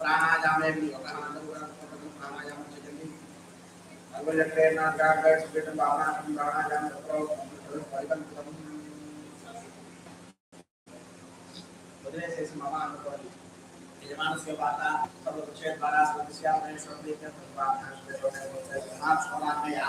प्राणायामे भी योगा आनंद प्राणायाम से जल्दी अगले चक्रे ना का गैस पेट भावना की प्राणायाम करो परिवर्तन करो बदले से समावा अनुकूल यजमान से वाता सब क्षेत्र द्वारा समस्या में सब लेकर भगवान का हाथ छोड़ा गया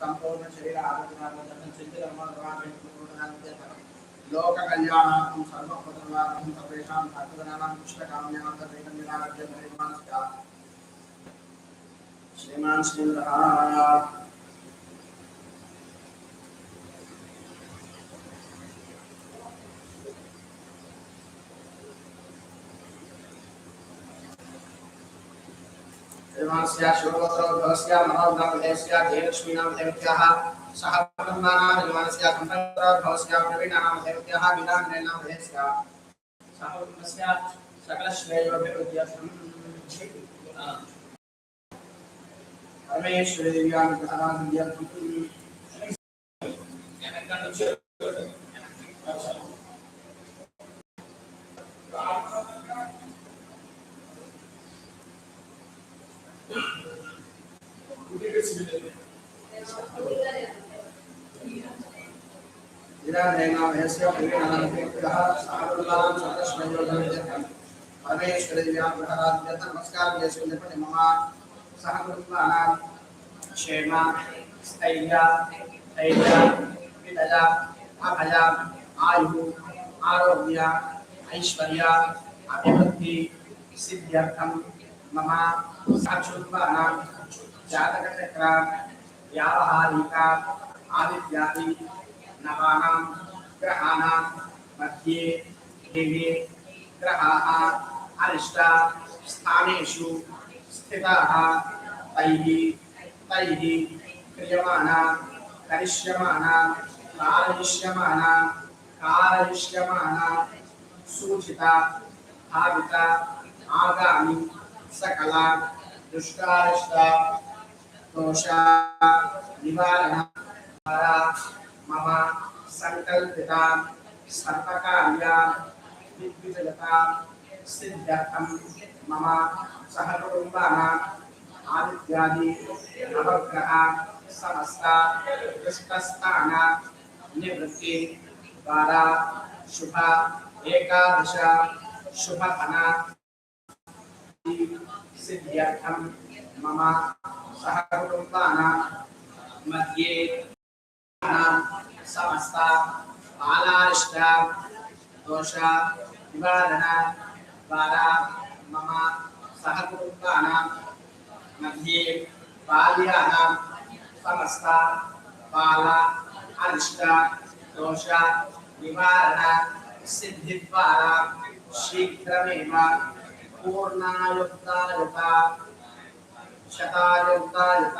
సంపూర్ణ శరీర ఆరోగ్యం చింతకర్మ లోక కళ్యాణార్థం సర్వపదవార్థం సర్వేషాం భక్తజనానాం కృష్ణకామ్యాం శ్రీమాన్ శ్రీ यजमानस्य शिवगोत्रो भवस्य मनोग्रामदेवस्य धैलक्ष्मीनां देवत्याः सह ब्रह्माणां यजमानस्य सम्पन्नोत्रो भवस्य प्रवीणानां देवत्याः विदानरेणां देवस्य सह ब्रह्मस्य सकलश्रेयोभिवृद्ध्यर्थम् परमेश्वरी दिव्यानुग्रहान् दिव्यम् क्षेम स्थैर्य आयु आरोग्य ऐश्वर्य अभिवृद्धि सिद्ध्यर्थं मम सकुटुम्बानां जातकचक्र व्यावहारिक आदित्यादि नवानां ग्रहाणां मध्ये देवे ग्रहाः अरिष्ट स्थानेषु स्थिताः, तैः तैः क्रियमाणा, करिष्यमाणा, कारयिष्यमाणा कारयिष्यमाणा, सूचिता, भावित, आगामि, सकल दुष्टारिष्ट दोष, निवारण मम संकल्पिता सर्वकार्य विद्युजता सिद्ध्यर्थं मम सहकुटुम्बानाम् आदित्यादि नवग्रह समस्त दुष्टस्थान निवृत्ति द्वारा शुभ एकादश शुभ फल सिद्ध्यर्थं मम सहकुटुम्बानां मध्ये ಸಮಸ್ತ ಬಾಲಾರಿಷ್ಟ ದೋಷ ನಿವಾರಣ ದ್ವಾರ ಮಮ ಸಹಕುಟುಂಬಾನಾಂ ಮಧ್ಯೆ ಬಾಲ್ಯಾನಾಂ ಸಮಸ್ತ ಬಾಲ ಅರಿಷ್ಟ ದೋಷ ನಿವಾರಣ ಸಿದ್ಧಿದ್ವಾರ ಶೀಘ್ರಮೇವ पूर्णायुक्तायुत शतायुक्तायुत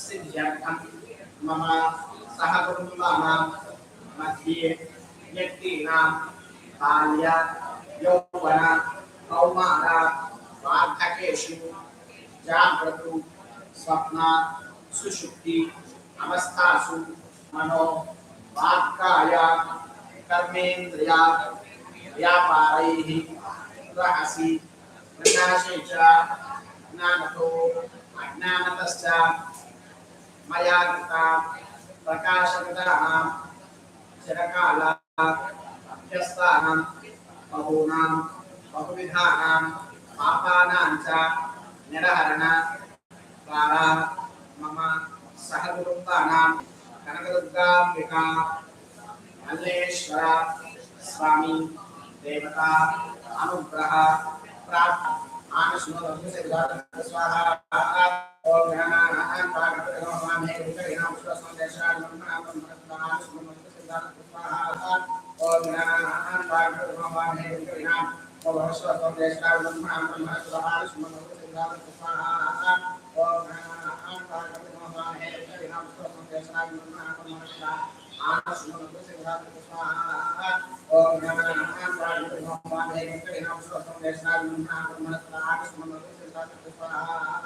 सिद्ध्यर्थम् मम सहकुटुम्बानां मध्ये व्यक्तीनां बाल्य यौवन कौमार वार्धकेषु जाग्रतु स्वप्न सुषुप्ति अवस्थासु मनो वाक्काय कर्मेन्द्रिय व्यापारैः रहसि प्रकाशे च ज्ञानतो अज्ञानतश्च మయా కృత ప్రకాశకృత చిరకాల అభ్యస్తానం బహూనాం బహువిధానాం పాపానాం చ నిరహరణ ద్వారా మమ సహవృత్తానాం కనకదుర్గాంబిక మల్లేశ్వర స్వామి దేవత అనుగ్రహ ప్రాప్తి ఆమె స్వాహ ओम नमः भागवते नमः मेघते नमः स्वसंदेशाय नमः ब्रह्मणाय स्वाहा ओम नमः भागवते नमः मेघते नमः ओम स्वसंदेशाय नमः ब्रह्मणाय स्वाहा ओम नमः भागवते नमः मेघते नमः स्वसंदेशाय नमः ब्रह्मणाय स्वाहा ओम नमः भागवते नमः मेघते नमः स्वसंदेशाय नमः ब्रह्मणाय स्वाहा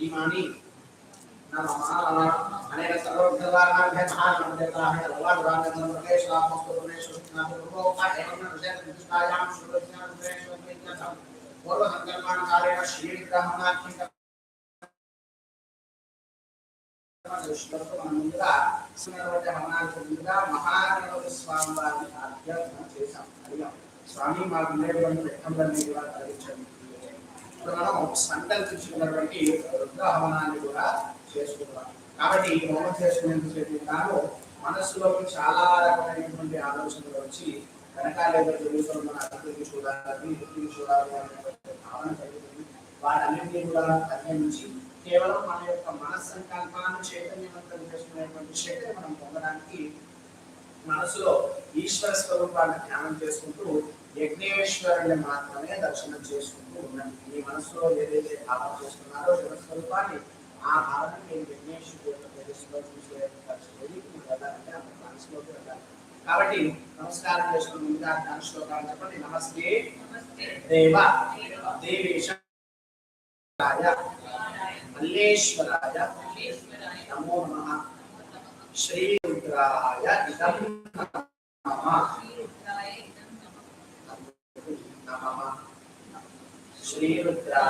इमानी नमः अनेक सर्वविधवानाभ्य महानमदेवाः भगवान् प्रदेश रामस्तु प्रदेश नामरूपोका एवं विषय प्रतिष्ठायां श्रुत्यां प्रदेश विज्ञातम् पूर्व संकल्पान कार्येण श्री ग्रहणार्थी स्वामी मार्ग में व्यक्तम बनने के बाद आगे चलिए మనం సంకల్పించుకున్నటువంటి రుద్ర కూడా చేసుకుంటాం. కాబట్టి ఈ హోమం చేసుకునేందుకు తాను మనస్సులోకి చాలా రకమైనటువంటి ఆలోచనలు వచ్చి వెనకాల ఏదో జరుగుతున్న మన అభివృద్ధి చూడాలని వృత్తిని చూడాలి అనేటువంటి భావన కలుగుతుంది వాటన్నింటినీ కూడా తగ్గించి కేవలం మన యొక్క మనస్సంకల్పాన్ని చైతన్యవంతం చేసుకునేటువంటి శక్తిని మనం పొందడానికి మనసులో ఈశ్వర స్వరూపాన్ని ధ్యానం చేసుకుంటూ యజ్ఞేశ్వరుని మాత్రమే దర్శనం చేసుకుంటూ ఉన్నాను మీ మనసులో ఏదైతే భావన చేస్తున్నారో శివ స్వరూపాన్ని ఆ భావన నేను యజ్ఞేశ్వరు యొక్క ప్రదేశంలో చూసే వెళ్ళాలంటే ఆ మనసులోకి వెళ్ళాలి. కాబట్టి నమస్కారం చేసుకుని ముందుగా ధ్యాన శ్లోకాలు చెప్పండి. నమస్తే. దేవ దేవేశ మల్లేశ్వరాయ నమో నమ. శ్రీ రుద్రాయ ఇదం నమః. श्री रुद्रा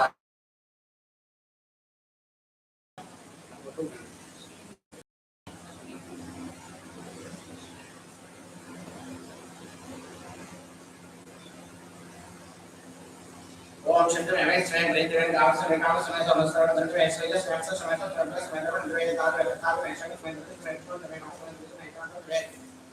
ओम शत्रु एवं स्वयं रेत्रं आवश्यक एकाव समय तो अनुसार तंत्र ऐसा ही स्वयं से समय तो तंत्र समय तो तंत्र एकाव एकाव ऐसा ही स्वयं तो तंत्र तो नवे नौ स्वयं तो एकाव तो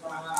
स्वाहा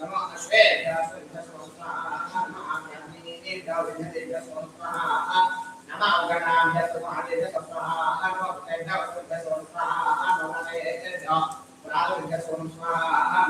స్వాహ నమ స్వాహ నమ స్వాహ నమ స్వాహ నమ స్వాహ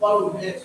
Follow this.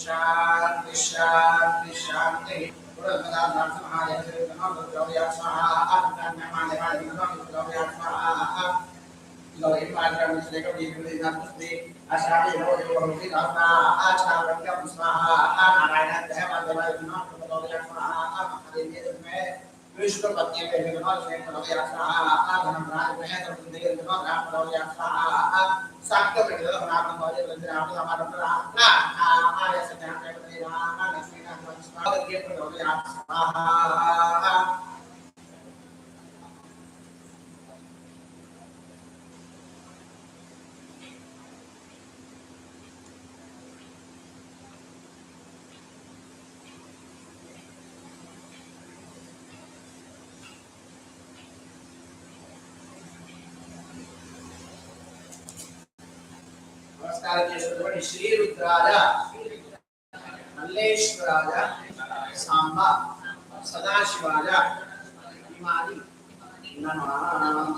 शांति शांति शांति स्वाहा विश्व पत्नी के निर्माण से मनोया सा आ धन प्राण में तो जिंदगी निर्माण राम मनोया सा आ साक्त में जो राम मनोया बंद राम का हमारा प्राण ना हमारे सत्य में बंद राम ना नसीना का स्वागत के मनोया सा శ్రీ రుద్రాజ మల్లేశ్వరాజ సాంబ సదాశివాజ ఇమాది నమానాం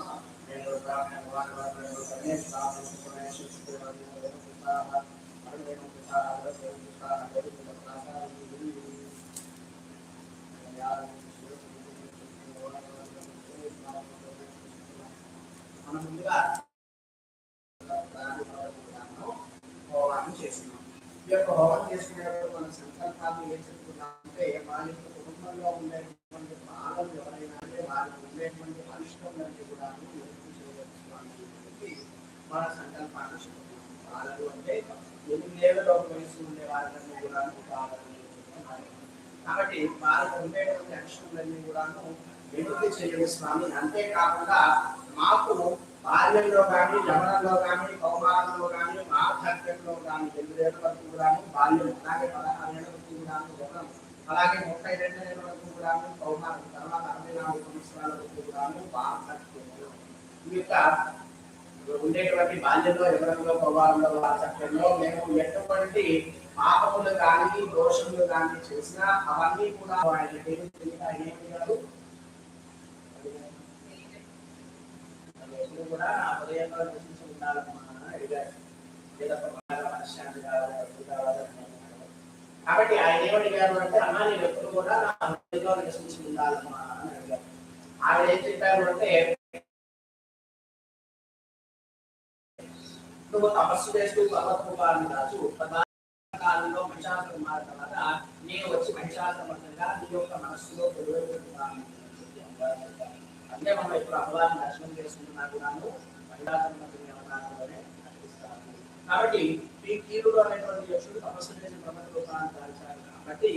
మనం ముందుగా ఈ యొక్క హోమం చేసుకునేటప్పుడు మన సంకల్పాన్ని ఏం చెప్తున్నామంటే వాళ్ళ యొక్క కుటుంబంలో ఉండేటువంటి బాధలు ఎవరైనా అంటే వాళ్ళకి ఉండేటువంటి అనిష్టములన్నీ కూడా నివృత్తి చేయవచ్చు అని మన సంకల్పాన్ని బాధలు అంటే ఎనిమిదేళ్ళలో వయసు ఉండే వాళ్ళని కూడా బాధలు కాబట్టి వాళ్ళకు ఉండేటువంటి అనిష్టములన్నీ కూడాను నివృత్తి చేయవచ్చు స్వామి అంతేకాకుండా మాకు బాల్యంలో కానీ యవనంలో కానీ కౌమారంలో కానీ వార్ధక్యంలో కానీ ఎనిమిదేళ్ళ వరకు కూడాను బాల్యం అలాగే పదహారు ఏళ్ళ వరకు కూడాను యవనం అలాగే ముప్పై రెండు ఏళ్ళ వరకు కూడాను కౌమారం తర్వాత అరవై నాలుగు సంవత్సరాల వరకు కూడాను వార్ధక్యంలో ఈ యొక్క ఉండేటువంటి బాల్యంలో యవనంలో కౌమారంలో వార్ధక్యంలో మేము ఎటువంటి పాపములు కానీ దోషములు కానీ చేసినా అవన్నీ కూడా ఆయన దేవుడు ఆయన ఏమి ఎప్పుడు కూడా ఉదయంలో హృదయంలో ఉండాలమ్మా అని అడిగారు. ఏదో ప్రమాదం మనశ్శాంతి కావాలి డబ్బు కావాలి కాబట్టి ఆయన ఏమడిగారు అంటే అమ్మా నేను ఎప్పుడు కూడా నా హృదయంలో నివసించి ఉండాలమ్మా అని అడిగారు. ఆవిడ ఏం చెప్పారు అంటే నువ్వు తపస్సు చేస్తూ పర్వతముఖాన్ని రాజు కాలంలో మహిషాసుర మారిన తర్వాత నేను వచ్చి మహిషాసురమంగా నీ యొక్క మనస్సులో తెలియజేస్తున్నాను అంటే మనం ఇప్పుడు అమ్మవారిని దర్శనం చేసుకుంటున్నా కూడాను మహిళాసంలోనే అనిపిస్తాను కాబట్టి ఈ కీరుడు అనేటువంటి యక్షుడు తపస్సు చేసి ప్రపంచ రూపాన్ని దాల్చారు కాబట్టి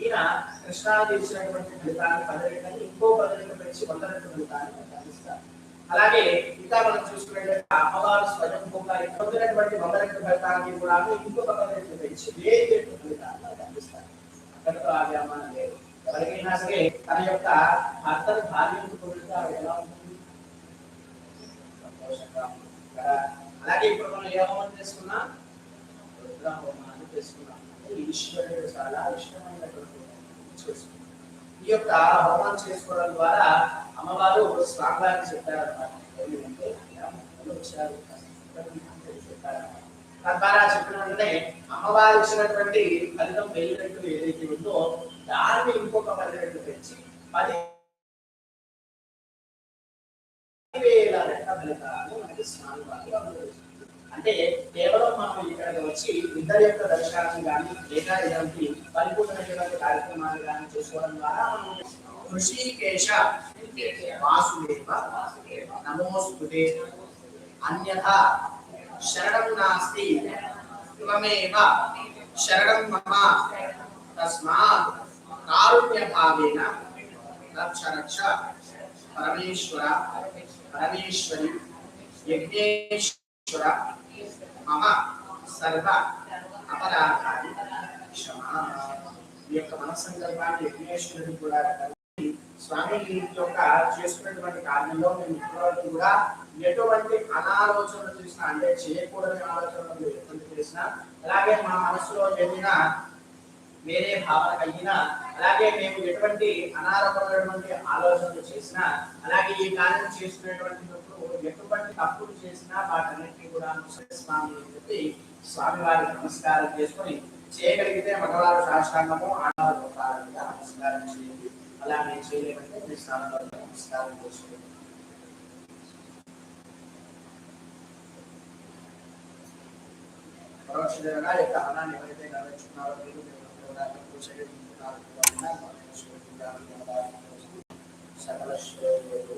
ఈయన కృష్ణాది ఇచ్చినటువంటి ఫలితాన్ని పదవికని ఇంకో పదవికి పెంచి వంద ఫలితాన్ని అందిస్తారు అలాగే ఇంకా మనం చూసుకున్నట్లయితే అమ్మవారు స్వయం స్వయంభూగా పొందినటువంటి వంద ఫలితాన్ని కూడా ఇంకొక పది పెంచి వేరే ఫలితాన్ని అందిస్తారు అక్కడితో ఆగే అమ్మానం లేదు. ఎవరికైనా సరే తన యొక్క భర్తను భార్యను పొందితే ఎలా ఉంటుంది? సంతోషంగా అలాగే ఇప్పుడు మనం ఏ హోమం చేసుకున్నా? రుద్ర హోమాన్ని చేసుకున్నాం. ఈశ్వరుడు చాలా ఇష్టమైనటువంటి చేసుకున్నాం. ఈ యొక్క హోమం చేసుకోవడం ద్వారా అమ్మవారు స్వామివారిని చెప్పారన్నమాట. వచ్చారు. తద్వారా చెప్పిన వెంటనే అమ్మవారు ఇచ్చినటువంటి ఫలితం వెళ్ళినట్టు ఏదైతే ఉందో దాన్ని ఇంకొక పది రెట్లు పెంచి పది వేల రెట్ల ఫలితాలు మనకి స్వామి అంటే కేవలం మనం ఇక్కడికి వచ్చి ఇద్దరి యొక్క దర్శనాన్ని కానీ లేదా ఇలాంటి పరిపూర్ణమైనటువంటి కార్యక్రమాలు కానీ చేసుకోవడం ద్వారా మనం ఋషికేశ వాసుదేవ నమోస్తుతే అన్యథా శరణం నాస్తి త్వమేవ శరణం మమ తస్మాత్. కారుణ్య భావేన రక్ష రక్ష పరమేశ్వర పరమేశ్వరి యజ్ఞేశ్వర మమ సర్వ అపరాధాన్ని క్షమా. ఈ యొక్క మన సందర్భాన్ని యజ్ఞేశ్వరుడు కూడా స్వామి యొక్క చేసుకున్నటువంటి కార్యంలో మేము ఇప్పటివరకు కూడా ఎటువంటి అనాలోచనలు చేసినా అంటే చేయకూడని ఆలోచనలు ఎటువంటి చేసినా అలాగే మా మనసులో ఏదైనా వేరే భావన కలిగినా అలాగే మేము ఎటువంటి అనారోగ్యమైనటువంటి ఆలోచనలు చేసినా అలాగే ఈ కార్యం చేసుకునేటువంటి ఎటువంటి తప్పులు చేసినా వాటన్నిటిని కూడా స్వామి అని చెప్పి స్వామి వారికి నమస్కారం చేసుకొని చేయగలిగితే మగవారు సాష్టాంగము ఆడవారు ప్రకారంగా నమస్కారం చేయండి. అలా నేను చేయలేమంటే మీ స్థానంలో నమస్కారం చేసుకోండి. పరోక్షంగా యొక్క అన్నాన్ని ఎవరైతే నెరవేర్చుకున్నారో సకల శ్రేయులు